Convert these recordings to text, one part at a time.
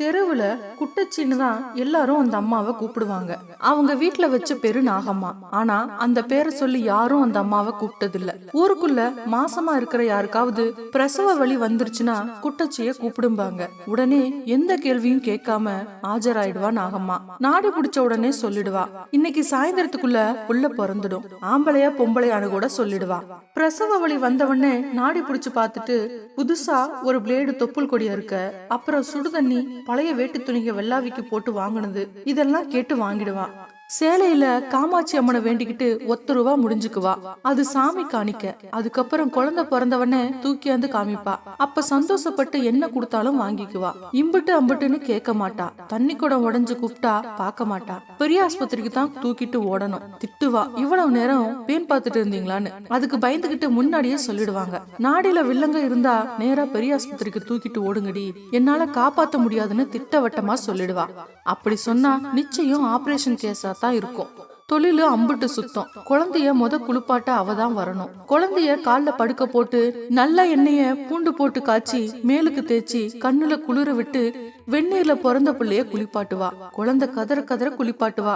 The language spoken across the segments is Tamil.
தெருவுல குட்டச்சின்னு தான் எல்லாரும் அந்த அம்மாவை கூப்பிடுவாங்க. அவங்க வீட்டுல வச்ச பேரு நாகம்மா. ஆனா அந்த பேரை சொல்லி யாரும் அந்த அம்மாவை கூப்பிட்டதில்ல. ஊருக்குள்ள மாசமா இருக்கிற யாருக்காவது பிரசவ வலி வந்துருச்சுன்னா குட்டச்சிய கூப்பிடும்பாங்க. உடனே எந்த கேள்வியும் கேட்காம ஆஜராயிடுவா நாகம்மா. நாடி பிடிச்ச உடனே சொல்லிடுவா. இன்னைக்கு சாயந்தரத்துக்குள்ள உள்ள பிறந்துடும். ஆம்பளையா பொம்பளையானு கூட சொல்லிடுவா. பிரசவ வழி வந்தவொடனே நாடி பிடிச்சு பார்த்துட்டு புதுசா ஒரு பிளேடு தொப்புள் கொடியா இருக்க அப்புறம் சுடுதண்ணி பழைய வேட்டு துணிக வெள்ளாவிக்கு போட்டு வாங்கினது. இதெல்லாம் கேட்டு வாங்கிடுவா. சேலையில காமாட்சி அம்மனை வேண்டிக்கிட்டு ஒத்த ரூபா முடிஞ்சுக்குவா. அது சாமி காணிக்க. அதுக்கப்புறம் குழந்தை பிறந்தவனே தூக்கியாந்து காமிப்பா. அப்ப சந்தோஷப்பட்டு என்ன கொடுத்தாலும் வாங்கிக்குவா. இம்புட்டு அம்புட்டுன்னு கேட்க மாட்டா. தண்ணி குடம் உடஞ்சு கூப்பிட்டா பார்க்க மாட்டா. பெரிய ஆஸ்பத்திரிக்கு தான் தூக்கிட்டு ஓடணும். திட்டுவா. இவ்வளவு நேரம் பேன் பார்த்துட்டு இருந்தீங்களான்னு. அதுக்கு பயந்துகிட்டு முன்னாடியே சொல்லிடுவாங்க. நாடியில வில்லங்க இருந்தா நேரா பெரிய ஆஸ்பத்திரிக்கு தூக்கிட்டு ஓடுங்கடி. என்னால காப்பாத்த முடியாதுன்னு திட்டவட்டமா சொல்லிடுவா. அப்படி சொன்னா நிச்சயம் ஆபரேஷன் கேஸா தான் இருக்கும். தொழிலு அம்புட்டு சுத்தம். குழந்தைய முத குளிப்பாட்ட அவ தான் வரணும். குழந்தைய கால்ல படுக்க போட்டு நல்ல எண்ணெய பூண்டு போட்டு காய்ச்சி மேலுக்கு தேய்ச்சி கண்ணுல குளிர விட்டு வெந்நீர்ல பிறந்த பிள்ளைய குளிப்பாட்டுவா. குழந்தை கதற கதற குளிப்பாட்டுவா.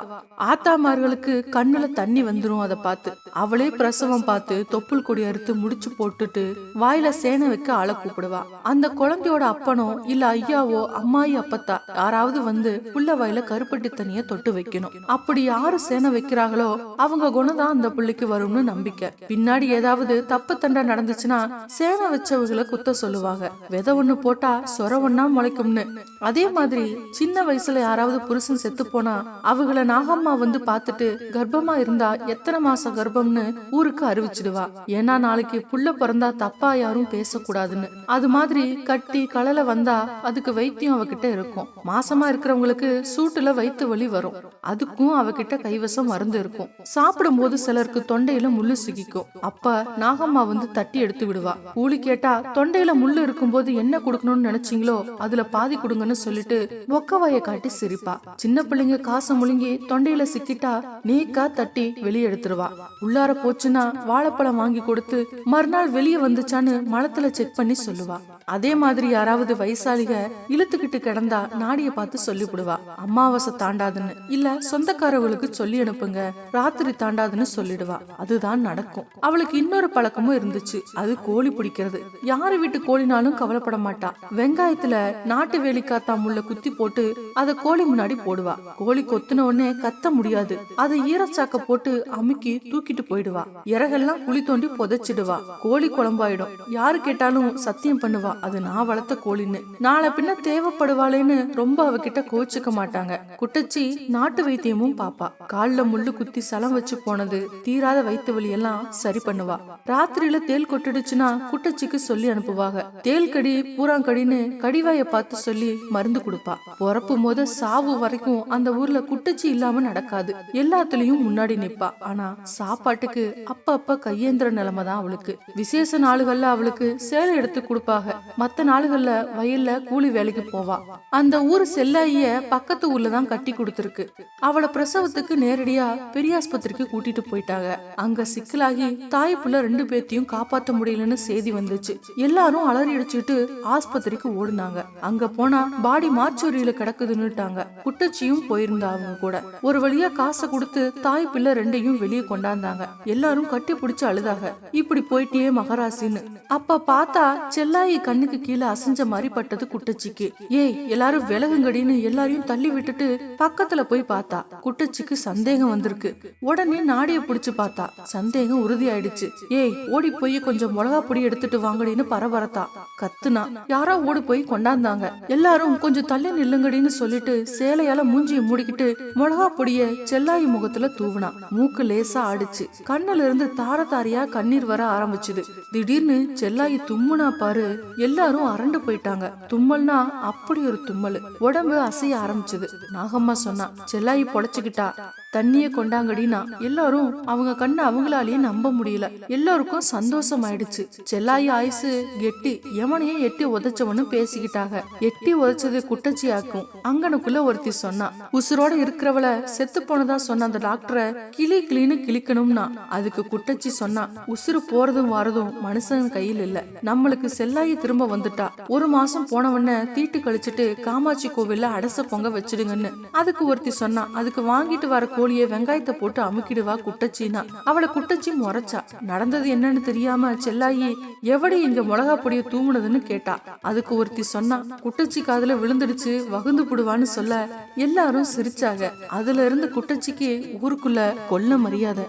ஆத்தாமார்களுக்கு கண்ணுல தண்ணி வந்துரும் அதை பார்த்து அவளே பிரசவம் பார்த்து தொப்புள் கொடி அறுத்து முடிச்சு போட்டுட்டு வாயில சேனை வைக்க ஆள கூப்பிடுவா. அந்த குழந்தையோட அப்பனோ இல்ல ஐயாவோ அம்மாயி அப்பத்தா யாராவது வந்து புள்ள வாயில கருப்பட்டி தண்ணிய தொட்டு வைக்கணும். அப்படி யாரு சேனை வைக்கிறாங்களோ அவங்க குணம் தான் அந்த புள்ளிக்கு வரும்னு நம்பிக்கை. பின்னாடி ஏதாவது தப்பு தண்டை நடந்துச்சுன்னா சேனை வச்சவங்களை குத்த சொல்லுவாங்க. விதை ஒண்ணு போட்டா சொர ஒண்ணா முளைக்கும்னு. அதே மாதிரி சின்ன வயசுல யாராவது புருஷன் செத்து போனா அவங்கள நாகம்மா வந்து பார்த்துட்டு கர்ப்பமா இருந்தா எத்தனை மாசம் கர்ப்பம்னு ஊருக்கு அறிவிச்சிடுவா. ஏன்னா நாளைக்கு புள்ள பிறந்தா தப்பா யாரும் பேசக்கூடாதுன்னு. அது மாதிரி கட்டி கலலை வந்தா அதுக்கு வைத்தியம் அவகிட்ட இருக்கும். மாசமா இருக்கிறவங்களுக்கு சூட்டுல வயிற்று வலி வரும். அதுக்கும் அவகிட்ட கைவசம் மருந்து இருக்கும். சாப்பிடும் போது சிலருக்கு தொண்டையில முள்ளு சிக்கிக்கும். அப்ப நாகம்மா வந்து தட்டி எடுத்து விடுவா. கூலி கேட்டா தொண்டையில முள்ளு இருக்கும்போது என்ன கொடுக்கணும்னு நினைச்சீங்களோ அதுல பாதி கொடுங்கன்னு சொல்லிட்டு ஒக்கவாய காட்டி சிரிப்பா. சின்ன பிள்ளைங்க காசை முழுங்கி தொண்டையில சிக்கிட்டா நீக்கா தட்டி வெளியே எடுத்துருவா. உள்ளார போச்சுன்னா வாழைப்பழம் வாங்கி கொடுத்து மறுநாள் வெளியே வந்துச்சான்னு மலத்துல செக் பண்ணி சொல்லுவா. அதே மாதிரி யாராவது வயசாளிக இழுத்துக்கிட்டு கிடந்தா நாடிய பார்த்து சொல்லிவிடுவா. அமாவாசை தாண்டாதுன்னு. இல்ல சொந்தக்காரவங்களுக்கு சொல்லி அனுப்புங்க. ராத்திரி தாண்டாதுன்னு சொல்லிடுவா. அதுதான் நடக்கும். அவளுக்கு இன்னொரு பழக்கமும் இருந்துச்சு. அது கோழி பிடிக்கிறது. யாரு வீட்டு கோழினாலும் கவலைப்பட மாட்டா. வெங்காயத்துல நாட்டு வேலிக்காத்தா முள்ள குத்தி போட்டு அதை கோழி முன்னாடி போடுவா. கோழி கொத்துன உடனே கத்த முடியாது. அதை ஈரச்சாக்க போட்டு அமுக்கி தூக்கிட்டு போயிடுவா. இறகெல்லாம் குழி தோண்டி புதைச்சிடுவா. கோழி குழம்பாயிடும். யாரு கேட்டாலும் சத்தியம் பண்ணுவா. அது நான் வளர்த்த கோழின்னு. நாளை பின்ன தேவைப்படுவாளேன்னு ரொம்ப அவகிட்ட கோச்சுக்க மாட்டாங்க. குட்டச்சி நாட்டு வைத்தியமும் பாப்பா. கால்ல முள்ளு குத்தி சலம் வச்சு போனது தீராத வயிற்று வலி எல்லாம் சரி பண்ணுவா. ராத்திரியில தேல் கொட்டுடுச்சுன்னா குட்டச்சிக்கு சொல்லி அனுப்புவாங்க தேல் கடி பூராங்கடின்னு கடிவாய பார்த்து சொல்லி மருந்து கொடுப்பா. பிறப்பும் போது சாவு வரைக்கும் அந்த ஊர்ல குட்டச்சி இல்லாம நடக்காது. எல்லாத்துலயும் முன்னாடி நிப்பா. ஆனா சாப்பாட்டுக்கு அப்ப அப்ப கையேந்திர நிலைமை தான் அவளுக்கு. விசேஷ நாளுகள்ல அவளுக்கு சேலை எடுத்து கொடுப்பாங்க மத்த நாளுகள்ல வயல்ல கூலி வேலைக்கு போவா. அந்த ஊர் செல்லாயிய பக்கத்து ஊர்ல தான் கட்டி கொடுத்துருக்கு. அவளை பிரசவத்துக்கு நேரடியா பெரியாஸ்பத்திரிக்கு கூட்டிட்டு போயிட்டாங்க. அங்க சிக்கலாகி தாய் புள்ள ரெண்டு பேத்தையும் காப்பாத்த முடியலன்னு செய்தி வந்துச்சு. எல்லாரும் அலறி அடிச்சுட்டு ஆஸ்பத்திரிக்கு ஓடுனாங்க. அங்க போனா பாடி மாச்சூரியில கிடக்குதுன்னுட்டாங்க. குட்டச்சியும் போயிருந்தா அவங்க கூட. ஒரு வழியா காசை கொடுத்து தாய் பிள்ளை ரெண்டையும் வெளியே கொண்டாந்தாங்க. எல்லாரும் கட்டி பிடிச்சு அழுதாக இப்படி போயிட்டே மகராசின்னு. அப்ப பார்த்தா செல்லாயி கண்ணுக்கு கீழே அசைஞ்ச மாதிரி பட்டது குட்டச்சிக்கு. ஏய் எல்லாரும் விலகுங்கடின்னு எல்லாரையும் தள்ளி விட்டுட்டு பக்கத்துல போய் பார்த்தா குட்டச்சிக்கு சந்தேகம் வந்திருக்கு. உடனே நாடிய புடிச்சு பார்த்தா சந்தேகம் உறுதி ஆயிடுச்சு ஏய் ஓடி போய் கொஞ்சம் மிளகா பொடி எடுத்துட்டு வாங்கடின்னு பரபரத்தா கத்துனா. யாரோ ஓடி போய் கொண்டாந்தாங்க. எல்லாரும் கொஞ்சம் தள்ளி நில்லுங்கடின்னு சொல்லிட்டு சேலையால மூஞ்சிய மூடிக்கிட்டு மிளகா பொடிய செல்லாயி முகத்துல தூவுனா. மூக்கு லேசா ஆடிச்சு. கண்ணுல இருந்து தார தாரியா கண்ணீர் வர ஆரம்பிச்சுது. திடீர்னு செல்லாயி தும்முனா பாரு எல்லாரும் அரண்டு போயிட்டாங்க. தும்மல்னா அப்படி ஒரு தும்மல். உடம்பு அசைய ஆரம்பிச்சது. நாகம்மா சொன்னா செல்லாயி பொழைச்சுக்கிட்டா தண்ணிய கொண்டாங்கடினா எல்லாரும் அவங்க கண்ணை அவங்களாலேயே நம்ப முடியல. எல்லாருக்கும் சந்தோஷம் ஆயிடுச்சு செல்லாயி ஆயுசு எட்டி எவனையே எட்டி உதச்சவனு பேசிக்கிட்டாங்க. எட்டி உதச்சது குட்டச்சி ஆக்கும் அங்கனுக்குள்ள ஒருத்தி சொன்னா உசுரோட இருக்கிறவள செத்து போனதா சொன்ன அந்த டாக்டரை கிளி கிளின்னு கிளிக்கணும்னா அதுக்கு குட்டச்சி சொன்னா உசுறு போறதும் வரதும் மனுஷன் கையில் இல்ல. நம்மளுக்கு செல்லாயி திரும்ப வந்துட்டா. ஒரு மாசம் போனவன தீட்டு கழிச்சிட்டு காமாட்சி கோவில்ல அடச பொங்க வச்சிடுங்கன்னு. அதுக்கு ஒருத்தி சொன்னா அதுக்கு வாங்கிட்டு வர கோழிய வெங்காயத்தை போட்டு அமுக்கிடுவா குட்டச்சின்னா. அவளை குட்டச்சி முறைச்சா. நடந்தது என்னன்னு தெரியாம செல்லாயி எவடி இங்க மிளகா பொடிய தூங்குனதுன்னு கேட்டா. அதுக்கு ஒருத்தி சொன்னா குட்டச்சி காதுல விழுந்துடுச்சு வகுந்து புடுவான்னு சொல்ல. எல்லாரும் சிரிச்சாங்க. அதுல இருந்து குட்டச்சிக்கு ஊருக்குள்ள கொல்ல மரியாதை.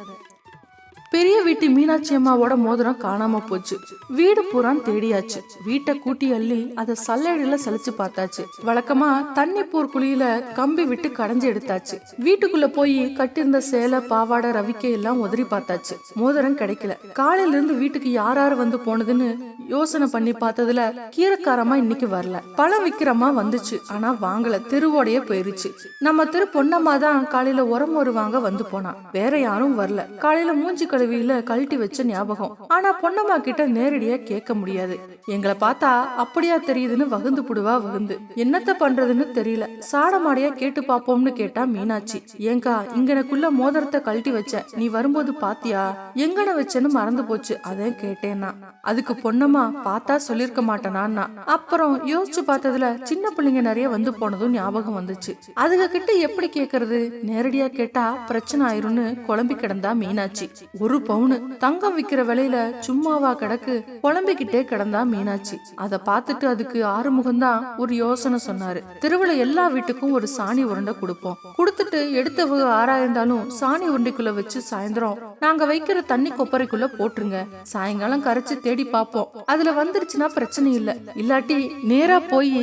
பெரிய வீட்டு மீனாட்சி அம்மாவோட மோதிரம் காணாம போச்சு. வீடு பூரான் தேடியாச்சு. வீட்டை கூட்டி அள்ளி அதை சல்லடையில சலிச்சு பார்த்தாச்சு. வழக்கமா தண்ணி போர் குழியில கம்பி விட்டு கடைஞ்சு எடுத்தாச்சு. வீட்டுக்குள்ள போய் கட்டியிருந்த சேலை பாவாடை ரவிக்கை எல்லாம் உதறி பார்த்தாச்சு. மோதிரம் கிடைக்கல. காலையில இருந்து வீட்டுக்கு யார் யார் வந்து போனதுன்னு யோசனை பண்ணி பார்த்ததுல கீரைக்காரமா இன்னைக்கு வரல. பழம் விக்கிரமா வந்துச்சு. ஆனா வாங்கல. தெருவோடைய போயிருச்சு. நம்ம தெரு பொன்னம்மா தான் காலையில உரம் வருவாங்க வந்து போனா. வேற யாரும் வரல. காலையில மூஞ்சி கழுவியில கழட்டி வச்ச ஞாபகம். ஆனா பொன்னம்மா கிட்ட நேரடியா கேட்க முடியாது. எங்களை பார்த்தா அப்படியா தெரியுதுன்னு வகுந்து புடுவா வகுந்து. என்னத்த பண்றதுன்னு தெரியல. சாடமாடியா கேட்டு பாப்போம்னு கேட்டா மீனாட்சி. ஏங்கா இங்கனக்குள்ள மோதிரத்தை கழட்டி வச்ச. நீ வரும்போது பாத்தியா? எங்கன வச்சேன்னு மறந்து போச்சு. அதான் கேட்டேன்னா. அதுக்கு பொன்னம்மா பார்த்தா சொல்லிருக்க மாட்டேனா அப்புறம் யோசிச்சு பார்த்ததுல சின்ன பிள்ளைங்க நிறைய வந்து போனதும் ஞாபகம் வந்துச்சு. அதுக கிட்ட எப்படி கேக்குறது? நேரடியா கேட்டா பிரச்சனை ஆயிரும்னு குழம்பி கிடந்தா மீனாட்சி. ஒரு பவுனு தங்கம் விக்கிற விலையில சும்மாவா கிடக்கு குழம்பிக்கிட்டே கிடந்தா மீனாட்சி. அத பார்த்துட்டு அதுக்கு ஆறுமுகம் தான் ஒரு யோசனை சொன்னாரு. திருவிழா எல்லா வீட்டுக்கும் ஒரு சாணி உருண்டை கொடுப்போம். கொடுத்துட்டு எடுத்தவங்க ஆறாயிருந்தாலும் சாணி உருண்டைக்குள்ள வச்சு சாயந்தரம் நாங்க வைக்கிற தண்ணி கொப்பரைக்குள்ள போட்டுருங்க. சாயங்காலம் கரைச்சு தேடி பார்ப்போம். அதுல வந்துருச்சுன்னா பிரச்சனை இல்ல. இல்லாட்டி நேரா போய்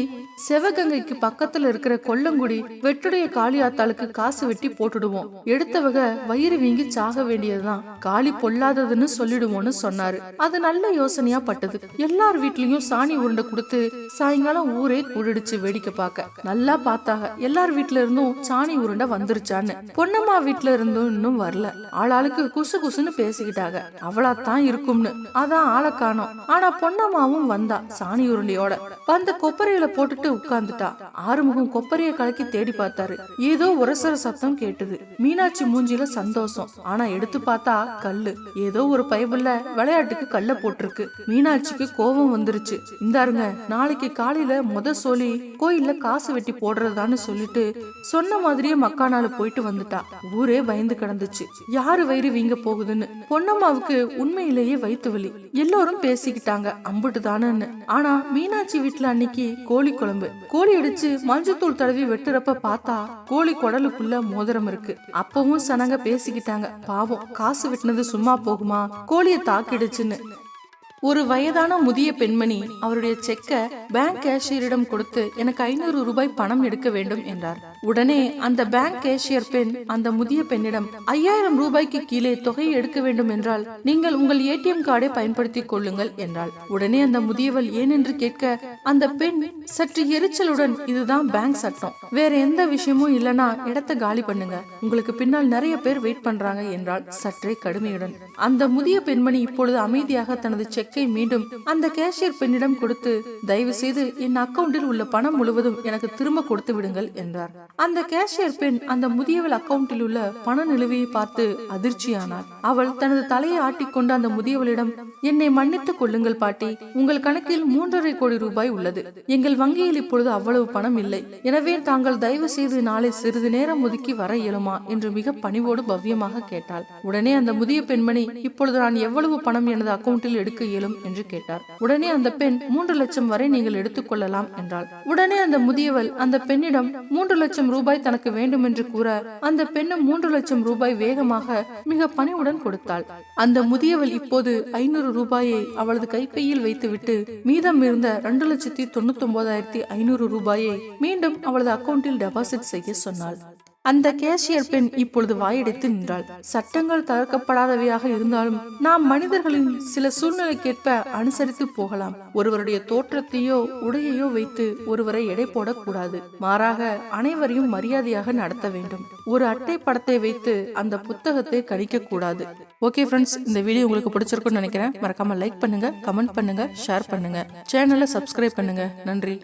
சிவகங்கைக்கு பக்கத்துல இருக்கிற கொல்லங்குடி வெட்டுடைய காளியாத்தாளுக்கு காசு வெட்டி போட்டுடுவோம். எடுத்தவக வயிறு வீங்கி சாக வேண்டியதுதான். காளி பொல்லாததுன்னு சொல்லிடுவோம்னு சொன்னாரு. அது நல்ல யோசனையா பட்டது. எல்லார் வீட்லயும் சாணி உருண்டை கொடுத்து சாயங்காலம் ஊரே கூடிடுச்சு வேடிக்கை பார்க்க. நல்லா பார்த்தாங்க எல்லார் வீட்ல இருந்தும் சாணி உருண்டை வந்துருச்சான்னு. பொன்னம்மா வீட்ல இருந்தும் இன்னும் வரல. ஆளாளுக்கு குசு குசுன்னு பேசிக்கிட்டாங்க அவளாத்தான் இருக்கும்னு. அதான் ஆளை காணோம். ஆனா பொன்னம்மாவும் வந்தா சாணி உருண்டையோட. வந்த கொப்பரையில போட்டு உட்கார்ந்துட்டா. ஆறுமுகம் கொப்பரைய கலக்கி தேடி பார்த்தாரு. ஏதோ உரசர சத்தம் கேட்டது. மீனாட்சி மூஞ்சில சந்தோஷம். ஆனா எடுத்து பார்த்தா கல்லு. ஏதோ ஒரு பைபிள்ல விளையாட்டுக்கு கல்ல போட்டிருக்கு. மீனாட்சிக்கு கோபம் வந்துருச்சு. இந்தாருங்க நாளைக்கு காலையில முத சொல்லி கோயில்ல காசு வெட்டி போடுறதான்னு சொல்லிட்டு சொன்ன மாதிரியே மக்கானால போயிட்டு வந்துட்டா. ஊரே பயந்து கிடந்துச்சு. யாரு வயிறு வீங்க போகுதுன்னு. பொன்னம்மாவுக்கு உண்மையிலேயே வயிற்று வலி எல்லோரும் பேசிக்கிட்டாங்க. அம்புட்டு தானேன்னு ஆனா மீனாட்சி வீட்டுல அன்னைக்கு கோழி குழம்பு கோழி அடிச்சு மஞ்சத்தூள் தடவி வெட்டுறப்ப பார்த்தா கோழி குடலுக்குள்ள மோதிரம் இருக்கு. அப்பவும் சனங்க பேசிக்கிட்டாங்க. பாவம் காசு வெட்டினது சும்மா போகுமா? கோழிய தாக்கிடுச்சுன்னு. ஒரு வயதான முதிய பெண்மணி அவருடைய செக்க பேங்க் கேஷியரிடம் கொடுத்து எனக்கு ஐநூறு ரூபாய் பணம் எடுக்க வேண்டும் என்றார். உடனே அந்த பேங்க் கேஷியர் பெண் அந்த முதிய பெண்ணிடம் ஐயாயிரம் ரூபாய்க்கு கீழே தொகையை எடுக்க வேண்டும் என்றால் நீங்கள் உங்கள் ஏடிஎம் கார்டை பயன்படுத்திக் கொள்ளுங்கள் என்றாள். உடனே அந்த முதியவள் ஏனென்று கேட்க அந்த பெண் சற்று எரிச்சலுடன் இதுதான் பேங்க் சட்டம். வேற எந்த விஷயமும் இல்லனா இடத்தை காலி பண்ணுங்க. உங்களுக்கு பின்னால் நிறைய பேர் வெயிட் பண்றாங்க என்றாள் சற்றே கடுமையுடன். அந்த முதிய பெண்மணி இப்பொழுது அமைதியாக தனது செக் செக்கை மீண்டும் அந்த கேஷியர் பெண்ணிடம் கொடுத்து தயவு செய்து என் அக்கவுண்டில் உள்ள பணம் முழுவதும் எனக்கு திரும்ப கொடுத்து விடுங்கள் என்றார். அந்த கேஷியர் பெண் அந்த முதியவள் அக்கவுண்டில் உள்ள பண நிலுவையை பார்த்து அதிர்ச்சியானார் அவள் தனது தலையை ஆட்டிக்கொண்டு அந்த முதியவளிடம் என்னை மன்னித்துக் கொள்ளுங்கள் பாட்டி உங்கள் கணக்கில் மூன்றரை கோடி ரூபாய் உள்ளது. எங்கள் வங்கியில் இப்பொழுது அவ்வளவு பணம் இல்லை. எனவே தாங்கள் தயவு செய்து நாளை சிறிது நேரம் ஒதுக்கி வர இயலுமா? என்று மிக பணிவோடு பவ்யமாக கேட்டாள். உடனே அந்த முதிய பெண்மணி இப்பொழுது நான் எவ்வளவு பணம் எனது அக்கவுண்டில் எடுக்க இயலும் என்று கேட்டார். உடனே அந்த பெண் மூன்று லட்சம் வரை நீங்கள் எடுத்துக்கொள்ளலாம் என்றாள். உடனே அந்த முதியவள் அந்த பெண்ணிடம் மூன்று லட்சம் ரூபாய் தனக்கு வேண்டும் என்று கூற அந்த பெண்ணும் மூன்று லட்சம் ரூபாய் வேகமாக மிக பணிவுடன் கொடுத்தாள். அந்த முதியவள் இப்போது ஐநூறு ரூபாயை அவளது கைப்பையில் வைத்துவிட்டு மீதம் இருந்த இரண்டு லட்சத்தி தொண்ணூத்தி ஒன்பதாயிரத்தி ஐநூறு ரூபாயை மீண்டும் அவளது அக்கவுண்டில் டெபாசிட் செய்ய சொன்னாள். அந்த கேஷியர் பெண் இப்பொழுது வாயடைத்து நின்றாள். சட்டங்கள் தகர்க்கப்படாதவையாக இருந்தாலும் நாம் மனிதர்களின் சில சூழ்நிலைக்கேற்ப அனுசரித்து போகலாம். ஒருவருடைய தோற்றத்தையோ உடையையோ வைத்து ஒருவரை எடை போடக்கூடாது. மாறாக அனைவரையும் மரியாதையாக நடத்த வேண்டும். ஒரு அட்டை படத்தை வைத்து அந்த புத்தகத்தை கணிக்க கூடாது ஓகே ஃப்ரெண்ட்ஸ் இந்த வீடியோ உங்களுக்கு பிடிச்சிருக்கும்னு நினைக்கிறேன். மறக்காம லைக் பண்ணுங்க கமெண்ட் பண்ணுங்க ஷேர் பண்ணுங்க. சேனலை சப்ஸ்கிரைப் பண்ணுங்க. நன்றி.